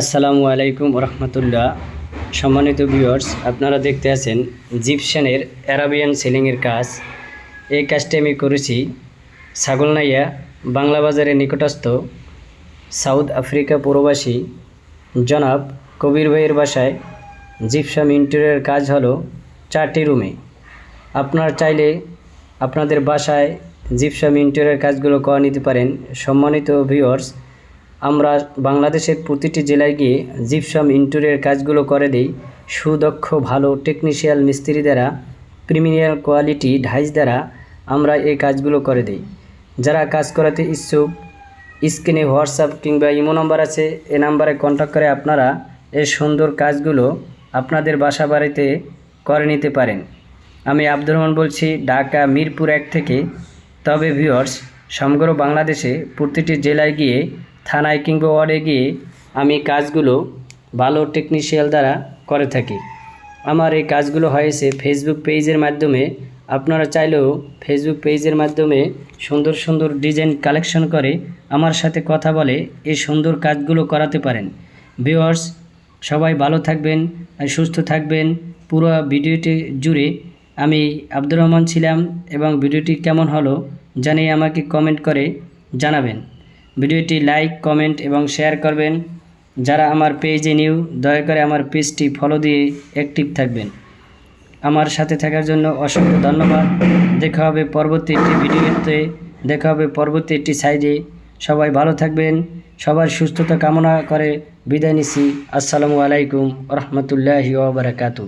আসসালামু আলাইকুম রহমতুল্লাহ সম্মানিত ভিউয়ার্স আপনারা দেখতে আছেন জিপশানের অ্যারাবিয়ান সেলিংয়ের কাজ। এই কাজটি আমি করেছি ছাগলনাইয়া, বাংলা বাজারের নিকটস্থ সাউথ আফ্রিকা প্রবাসী। জনাব কবির ভাইয়ের বাসায় জিপসাম ইন্টেরিয়র কাজ হলো চারটি রুমে। আপনার চাইলে আপনাদের বাসায় জিপসাম ইন্টেরিয়র কাজগুলো করে নিতে পারেন। সম্মানিত ভিউয়ার্স আমরা বাংলাদেশের প্রতিটি জেলায় গিয়ে জিপসাম ইন্টেরিয়র কাজগুলো করে দিই। সুদক্ষ, ভালো টেকনিশিয়াল মিস্ত্রি দ্বারা প্রিমিয়ার কোয়ালিটি ঢাইস দ্বারা আমরা এই কাজগুলো করে দিই। যারা কাজ করাতে ইচ্ছুক, স্ক্রিনে হোয়াটসঅ্যাপ কিংবা ইমো নাম্বার আছে, এ নাম্বারে কন্ট্যাক্ট করে আপনারা এই সুন্দর কাজগুলো আপনাদের বাসা বাড়িতে করে নিতে পারেন। আমি আব্দুর রহমান বলছি, ঢাকা, মিরপুর এক থেকে। তবে ভিউয়ার্স, সমগ্র বাংলাদেশে প্রতিটি জেলায় গিয়ে থানায় কিংবা ওয়ার্ডে গিয়ে আমি কাজগুলো ভালো টেকনিশিয়াল দ্বারা করে থাকি। আমার এই কাজগুলো হয়েছে ফেসবুক পেজের মাধ্যমে। আপনারা চাইলেও ফেসবুক পেজের মাধ্যমে সুন্দর সুন্দর ডিজাইন কালেকশন করে আমার সাথে কথা বলে এই সুন্দর কাজগুলো করাতে পারেন। ভিউয়ার্স সবাই ভালো থাকবেন সুস্থ থাকবেন। পুরো ভিডিওটি জুড়ে আমি আব্দুর রহমান ছিলাম এবং ভিডিওটি কেমন হলো জানিয়ে আমাকে কমেন্ট করে জানাবেন। ভিডিওটি লাইক, কমেন্ট এবং শেয়ার করবেন। যারা আমার পেজে নিউ, দয়া করে আমার পেজটি ফলো দিয়ে অ্যাক্টিভ থাকবেন। আমার সাথে থাকার জন্য অসংখ্য ধন্যবাদ। দেখা হবে পরবর্তী একটি ভিডিওতে। দেখা হবে পরবর্তী একটি সাইডে। সবাই ভালো থাকবেন। সবার সুস্থতা কামনা করে বিদায় নিচ্ছি আসসালামু আলাইকুম রহমতুল্লাহি ওবরাকাতু